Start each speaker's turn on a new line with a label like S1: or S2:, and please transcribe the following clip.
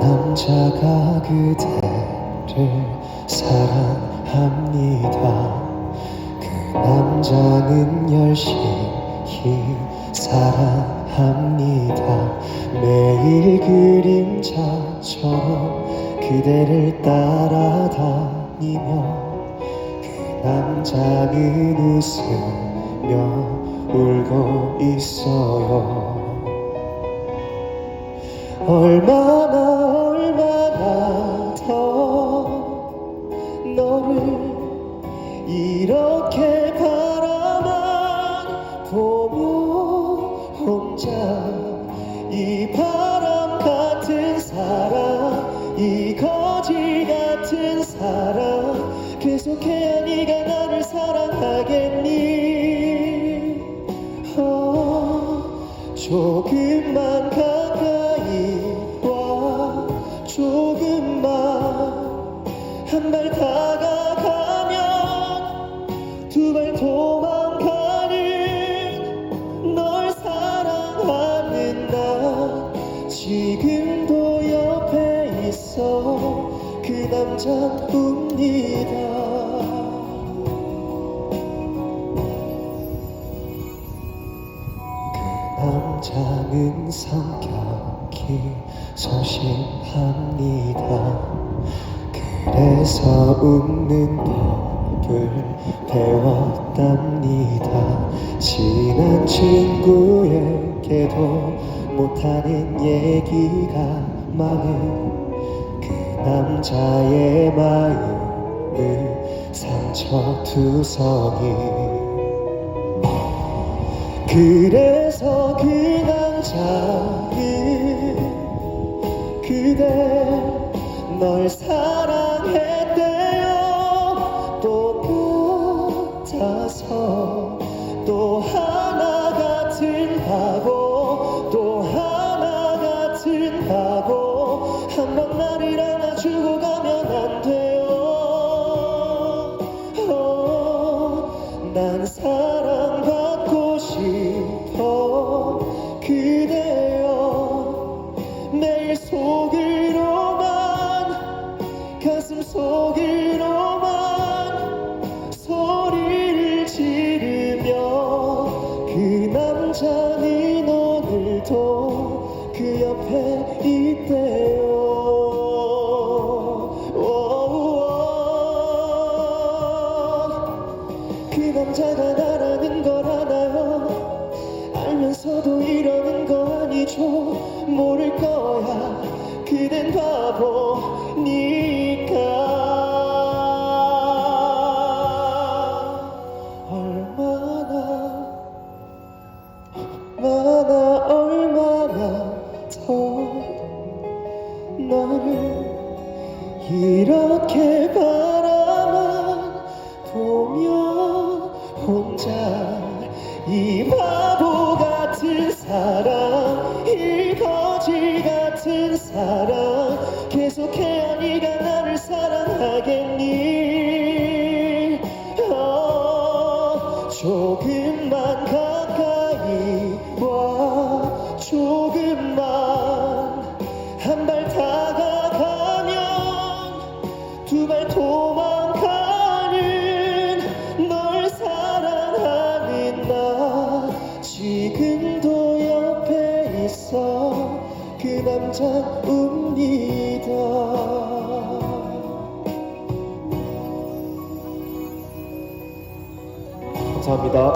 S1: 남자가 그대를 사랑합니다. 그 남자는 열심히 사랑합니다. 매일 그림자처럼 그대를 따라다니며 그 남자는 웃으며 울고 있어요. 얼마나 얼마나 더 너를 이렇게 바라만 보며 혼자 이 바람 같은 사랑 이 거지 같은 사랑 계속해야 네가 나를 사랑하겠니? 어, 조금만 가 남자입니다 그 남자는 성격이 소심합니다. 그래서 웃는 법을 배웠답니다. 친한 친구에게도 못하는 얘기가 많은 그 남자의 마음을 상처투성이. 그래서 그 남자는 그대 널 사랑 난 사랑받고 싶어. 그대여 매일 속으로만 가슴 속으로만 소리를 지르며 그 남자는 오늘도 그 옆에 있대 남자가 나라는 걸 알아요? 알면서도 이러는 거 아니죠? 모를 거야. 그댄 바보니까. 얼마나 얼마나 얼마나 더 너를 이렇게 바라 이 바보 같은 사랑 이 거지 같은 사랑 계속해야 네가 나를 사랑하겠니? 어, 조금만 가까이 와 조금만 그 남자입니다 감사합니다